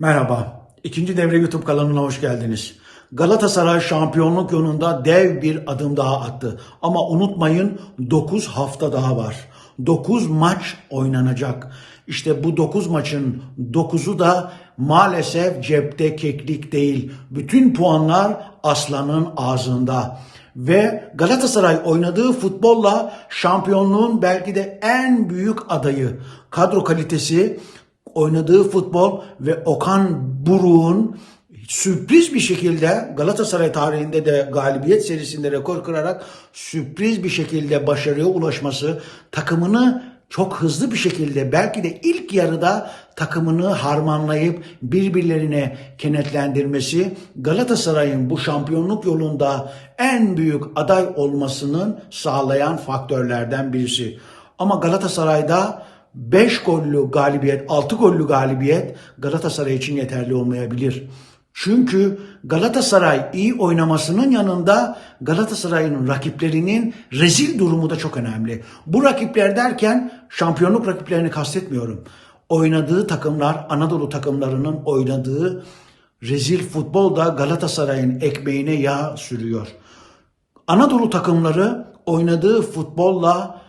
Merhaba. İkinci devre YouTube kanalına hoş geldiniz. Galatasaray şampiyonluk yolunda dev bir adım daha attı. Ama unutmayın 9 hafta daha var. 9 maç oynanacak. İşte bu 9 maçın 9'u da maalesef cepte keklik değil. Bütün puanlar aslanın ağzında. Ve Galatasaray oynadığı futbolla şampiyonluğun belki de en büyük adayı. Kadro kalitesi, oynadığı futbol ve Okan Buruk'un sürpriz bir şekilde Galatasaray tarihinde de galibiyet serisinde rekor kırarak sürpriz bir şekilde başarıya ulaşması, takımını çok hızlı bir şekilde belki de ilk yarıda takımını harmanlayıp birbirlerine kenetlendirmesi Galatasaray'ın bu şampiyonluk yolunda en büyük aday olmasının sağlayan faktörlerden birisi. Ama Galatasaray'da 5 gollü galibiyet, 6 gollü galibiyet Galatasaray için yeterli olmayabilir. Çünkü Galatasaray iyi oynamasının yanında Galatasaray'ın rakiplerinin rezil durumu da çok önemli. Bu rakipler derken şampiyonluk rakiplerini kastetmiyorum. Oynadığı takımlar, Anadolu takımlarının oynadığı rezil futbol da Galatasaray'ın ekmeğine yağ sürüyor. Anadolu takımları oynadığı futbolla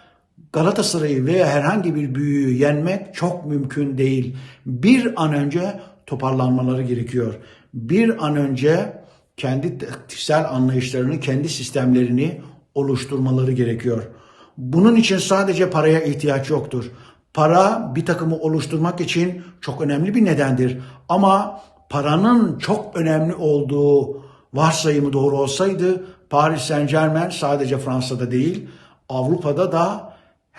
Galatasaray'ı veya herhangi bir büyüğü yenmek çok mümkün değil. Bir an önce toparlanmaları gerekiyor. Bir an önce kendi taktiksel anlayışlarını, kendi sistemlerini oluşturmaları gerekiyor. Bunun için sadece paraya ihtiyaç yoktur. Para bir takımı oluşturmak için çok önemli bir nedendir. Ama paranın çok önemli olduğu varsayımı doğru olsaydı Paris Saint Germain sadece Fransa'da değil Avrupa'da da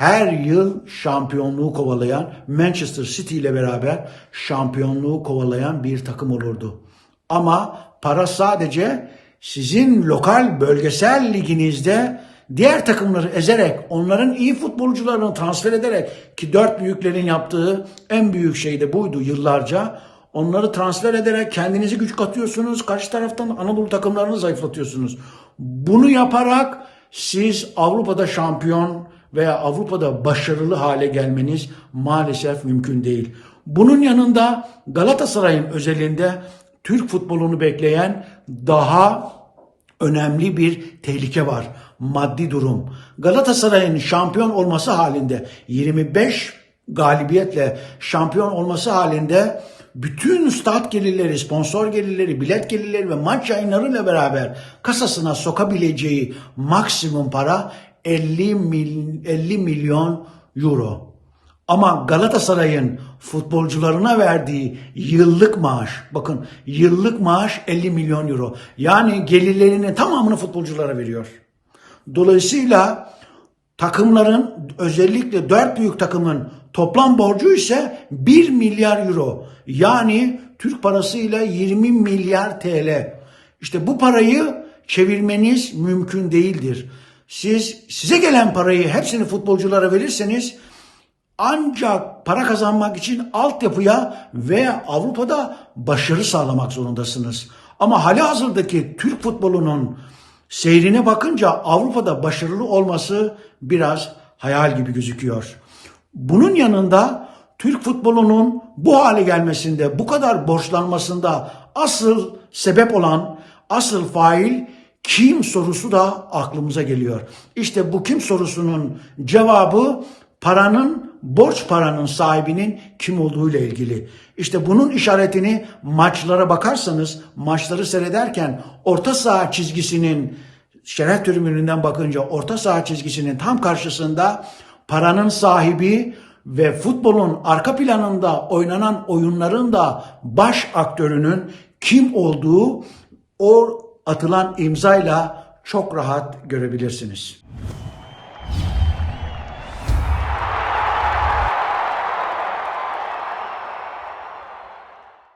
her yıl şampiyonluğu kovalayan Manchester City ile beraber şampiyonluğu kovalayan bir takım olurdu. Ama para sadece sizin lokal bölgesel liginizde diğer takımları ezerek, onların iyi futbolcularını transfer ederek ki dört büyüklerin yaptığı en büyük şey de buydu yıllarca. Onları transfer ederek kendinizi güç katıyorsunuz. Karşı taraftan Anadolu takımlarını zayıflatıyorsunuz. Bunu yaparak siz Avrupa'da şampiyon veya Avrupa'da başarılı hale gelmeniz maalesef mümkün değil. Bunun yanında Galatasaray'ın özelinde Türk futbolunu bekleyen daha önemli bir tehlike var. Maddi durum. Galatasaray'ın şampiyon olması halinde 25 galibiyetle şampiyon olması halinde bütün stat gelirleri, sponsor gelirleri, bilet gelirleri ve maç yayınlarıyla beraber kasasına sokabileceği maksimum para 50, mil, 50 milyon euro. Ama Galatasaray'ın futbolcularına verdiği yıllık maaş, bakın yıllık maaş 50 milyon euro. Yani gelirlerinin tamamını futbolculara veriyor. Dolayısıyla takımların özellikle dört büyük takımın toplam borcu ise 1 milyar euro. Yani Türk parasıyla 20 milyar TL. İşte bu parayı çevirmeniz mümkün değildir. Siz size gelen parayı hepsini futbolculara verirseniz ancak para kazanmak için altyapıya veya Avrupa'da başarı sağlamak zorundasınız. Ama hali hazırdaki Türk futbolunun seyrine bakınca Avrupa'da başarılı olması biraz hayal gibi gözüküyor. Bunun yanında Türk futbolunun bu hale gelmesinde, bu kadar borçlanmasında asıl sebep olan, asıl fail kim sorusu da aklımıza geliyor. İşte bu kim sorusunun cevabı paranın, borç paranın sahibinin kim olduğuyla ilgili. İşte bunun işaretini maçlara bakarsanız, maçları seyrederken orta saha çizgisinin şeref tribününden bakınca orta saha çizgisinin tam karşısında paranın sahibi ve futbolun arka planında oynanan oyunların da baş aktörünün kim olduğu o atılan imzayla çok rahat görebilirsiniz.